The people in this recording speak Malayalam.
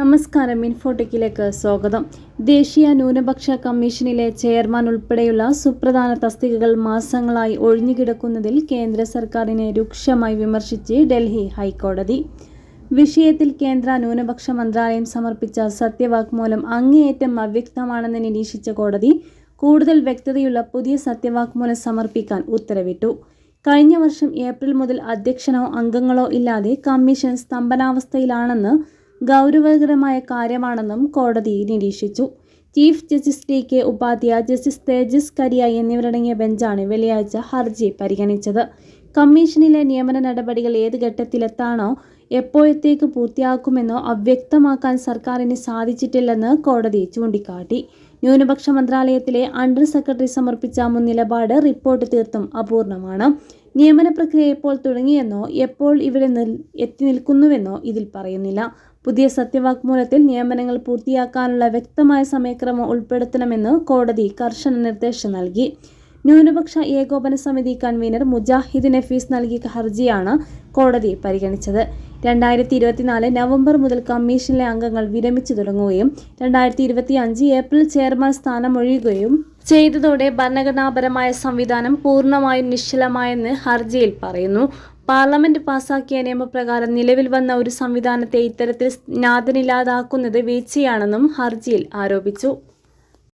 നമസ്കാരം ഇൻഫോടെക്കിലേക്ക് സ്വാഗതം. ദേശീയ ന്യൂനപക്ഷ കമ്മീഷനിലെ ചെയർമാൻ ഉൾപ്പെടെയുള്ള സുപ്രധാന തസ്തികകൾ മാസങ്ങളായി ഒഴിഞ്ഞുകിടക്കുന്നതിൽ കേന്ദ്ര സർക്കാരിനെ രൂക്ഷമായി വിമർശിച്ച് ഡൽഹി ഹൈക്കോടതി. വിഷയത്തിൽ കേന്ദ്ര ന്യൂനപക്ഷ മന്ത്രാലയം സമർപ്പിച്ച സത്യവാങ്മൂലം അങ്ങേയറ്റം അവ്യക്തമാണെന്ന് നിരീക്ഷിച്ച കോടതി കൂടുതൽ വ്യക്തതയുള്ള പുതിയ സത്യവാങ്മൂലം സമർപ്പിക്കാൻ ഉത്തരവിട്ടു. കഴിഞ്ഞ വർഷം ഏപ്രിൽ മുതൽ അധ്യക്ഷനോ അംഗങ്ങളോ ഇല്ലാതെ കമ്മീഷൻ സ്തംഭനാവസ്ഥയിലാണെന്ന് ഗൗരവകരമായ കാര്യമാണെന്നും കോടതി നിരീക്ഷിച്ചു. Chief justice T K Upadhyaya justice Tejas Kariya എന്നിവരടങ്ങിയ ബെഞ്ചാണ് വെള്ളിയാഴ്ച ഹർജി പരിഗണിച്ചത്. കമ്മീഷനിലെ നിയമന നടപടികൾ ഏത് ഘട്ടത്തിലെത്താണോ എപ്പോഴത്തേക്ക് പൂർത്തിയാക്കുമെന്നോ അവ്യക്തമാക്കാൻ സർക്കാരിന് സാധിച്ചിട്ടില്ലെന്ന് കോടതി ചൂണ്ടിക്കാട്ടി. ന്യൂനപക്ഷ മന്ത്രാലയത്തിലെ അണ്ടർ സെക്രട്ടറി സമർപ്പിച്ച മുൻ നിലപാട് റിപ്പോർട്ട് തീർത്തും അപൂർണമാണ്. നിയമന പ്രക്രിയ എപ്പോൾ തുടങ്ങിയെന്നോ എപ്പോൾ ഇവിടെ നിൽ എത്തി നിൽക്കുന്നുവെന്നോ ഇതിൽ പറയുന്നില്ല. പുതിയ സത്യവാങ്മൂലത്തിൽ നിയമനങ്ങൾ പൂർത്തിയാക്കാനുള്ള വ്യക്തമായ സമയക്രമം ഉൾപ്പെടുത്തണമെന്ന് കോടതി കർശന നിർദ്ദേശം നൽകി. ന്യൂനപക്ഷ ഏകോപന സമിതി കൺവീനർ മുജാഹിദ് നഫീസ് നൽകിയ ഹർജിയാണ് കോടതി പരിഗണിച്ചത്. രണ്ടായിരത്തി ഇരുപത്തിനാല് നവംബർ മുതൽ കമ്മീഷനിലെ അംഗങ്ങൾ വിരമിച്ചു തുടങ്ങുകയും രണ്ടായിരത്തി ഇരുപത്തി അഞ്ച് ഏപ്രിൽ ചെയർമാൻ സ്ഥാനം ഒഴിയുകയും ചെയ്തതോടെ ഭരണഘടനാപരമായ സംവിധാനം പൂർണമായും നിശ്ചലമായെന്ന് ഹർജിയിൽ പറയുന്നു. പാർലമെന്റ് പാസാക്കിയ നിയമപ്രകാരം നിലവിൽ വന്ന ഒരു സംവിധാനത്തെ ഇത്തരത്തിൽ ജ്ഞാതനില്ലാതാക്കുന്നത് വീഴ്ചയാണെന്നും ഹർജിയിൽ ആരോപിച്ചു.